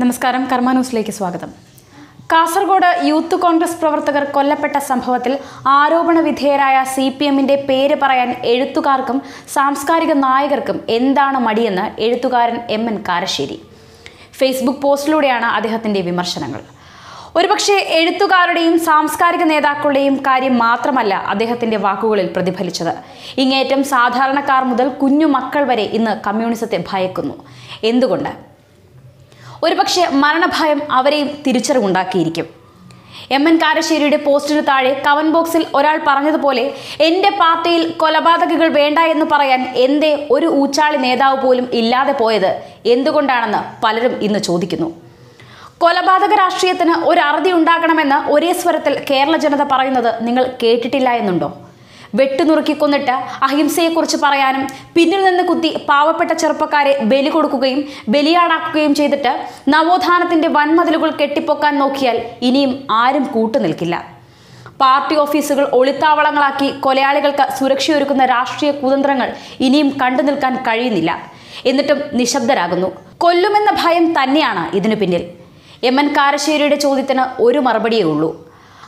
നമസ്കാരം കർമ്മ ന്യൂസിലേക്ക് സ്വാഗതം. കാസർഗോഡ് യൂത്ത് കോൺഗ്രസ് പ്രവർത്തകർ കൊല്ലപ്പെട്ട സംഭവത്തിൽ ആരോപണ വിധേയരായ സി പി എമ്മിന്റെ പേര് പറയാൻ എഴുത്തുകാർക്കും സാംസ്കാരിക നായകർക്കും എന്താണ് മടിയെന്ന് എഴുത്തുകാരൻ എം എൻ കാരശ്ശേരി. ഫേസ്ബുക്ക് പോസ്റ്റിലൂടെയാണ് അദ്ദേഹത്തിന്റെ വിമർശനങ്ങൾ. ഒരുപക്ഷെ എഴുത്തുകാരുടെയും സാംസ്കാരിക നേതാക്കളുടെയും കാര്യം മാത്രമല്ല അദ്ദേഹത്തിന്റെ വാക്കുകളിൽ പ്രതിഫലിച്ചത്. ഇങ്ങേറ്റം സാധാരണക്കാർ മുതൽ കുഞ്ഞു മക്കൾ വരെ ഇന്ന് കമ്മ്യൂണിസത്തെ ഭയക്കുന്നു. എന്തുകൊണ്ട്? ഒരുപക്ഷെ മരണഭയം അവരെയും തിരിച്ചറിവുണ്ടാക്കിയിരിക്കും. എം എൻ കാരശ്ശേരിയുടെ പോസ്റ്റിന് താഴെ കവൻ ബോക്സിൽ ഒരാൾ പറഞ്ഞതുപോലെ എന്റെ പാർട്ടിയിൽ കൊലപാതകങ്ങൾ വേണ്ട എന്ന് പറയാൻ എന്തേ ഒരു ഊച്ചാളി നേതാവ് പോലും ഇല്ലാതെ പോയത്? എന്തുകൊണ്ടാണെന്ന് പലരും ഇന്ന് ചോദിക്കുന്നു. കൊലപാതക രാഷ്ട്രീയത്തിന് ഒരു അറുതി ഉണ്ടാകണമെന്ന് ഒരേ സ്വരത്തിൽ കേരള ജനത പറയുന്നത് നിങ്ങൾ കേട്ടിട്ടില്ല എന്നുണ്ടോ? വെട്ടുനുറുക്കി കൊന്നിട്ട് അഹിംസയെക്കുറിച്ച് പറയാനും പിന്നിൽ നിന്ന് കുത്തി പാവപ്പെട്ട ചെറുപ്പക്കാരെ ബലി കൊടുക്കുകയും ബലിയാടാക്കുകയും ചെയ്തിട്ട് നവോത്ഥാനത്തിന്റെ വൻമതിലുകൾ കെട്ടിപ്പൊക്കാൻ നോക്കിയാൽ ഇനിയും ആരും കൂട്ടുനിൽക്കില്ല. പാർട്ടി ഓഫീസുകൾ ഒളിത്താവളങ്ങളാക്കി കൊലയാളികൾക്ക് സുരക്ഷയൊരുക്കുന്ന രാഷ്ട്രീയ കുതന്ത്രങ്ങൾ ഇനിയും കണ്ടു നിൽക്കാൻ കഴിയുന്നില്ല. എന്നിട്ടും നിശബ്ദരാകുന്നു. കൊല്ലുമെന്ന ഭയം തന്നെയാണ് ഇതിനു പിന്നിൽ. എം. എൻ. കാരശ്ശേരിയുടെ ചോദ്യത്തിന് ഒരു മറുപടിയേ ഉള്ളൂ.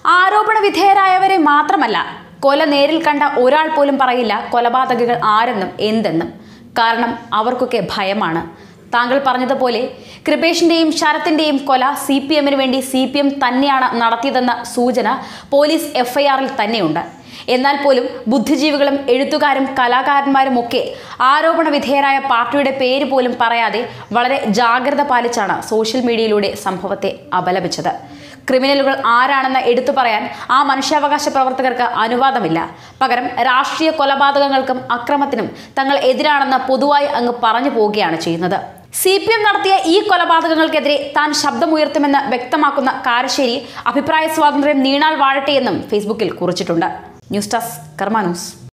ആരോപണ വിധേയരായവരെ മാത്രമല്ല കൊല നേരിൽ കണ്ട ഒരാൾ പോലും പറയില്ല കൊലപാതകങ്ങൾ ആരെന്നും എന്തെന്നും. കാരണം അവർക്കൊക്കെ ഭയമാണ്. താങ്കൾ പറഞ്ഞതുപോലെ കൃപേഷിന്റെയും ശരത്തിന്റെയും കൊല സി പി എമ്മിന് വേണ്ടി സി പി എം തന്നെയാണ് നടത്തിയതെന്ന സൂചന പോലീസ് എഫ്ഐആറിൽ തന്നെയുണ്ട്. എന്നാൽ പോലും ബുദ്ധിജീവികളും എഴുത്തുകാരും കലാകാരന്മാരും ഒക്കെ ആരോപണ വിധേയരായ പാർട്ടിയുടെ പേര് പോലും പറയാതെ വളരെ ജാഗ്രത പാലിച്ചാണ് സോഷ്യൽ മീഡിയയിലൂടെ സംഭവത്തെ അപലപിച്ചത്. ക്രിമിനലുകൾ ആരാണെന്ന് എടുത്തു പറയാൻ ആ മനുഷ്യാവകാശ പ്രവർത്തകർക്ക് അനുവാദമില്ല. പകരം രാഷ്ട്രീയ കൊലപാതകങ്ങൾക്കും അക്രമത്തിനും തങ്ങൾ എതിരാണെന്ന് പൊതുവായി അങ്ങ് പറഞ്ഞു പോവുകയാണ് ചെയ്യുന്നത്. സി പി എം നടത്തിയ ഈ കൊലപാതകങ്ങൾക്കെതിരെ താൻ ശബ്ദമുയർത്തുമെന്ന് വ്യക്തമാക്കുന്ന കാരശ്ശേരി അഭിപ്രായ സ്വാതന്ത്ര്യം നീണാൽ വാഴട്ടെ എന്നും ഫേസ്ബുക്കിൽ കുറിച്ചിട്ടുണ്ട്. News desk Karma news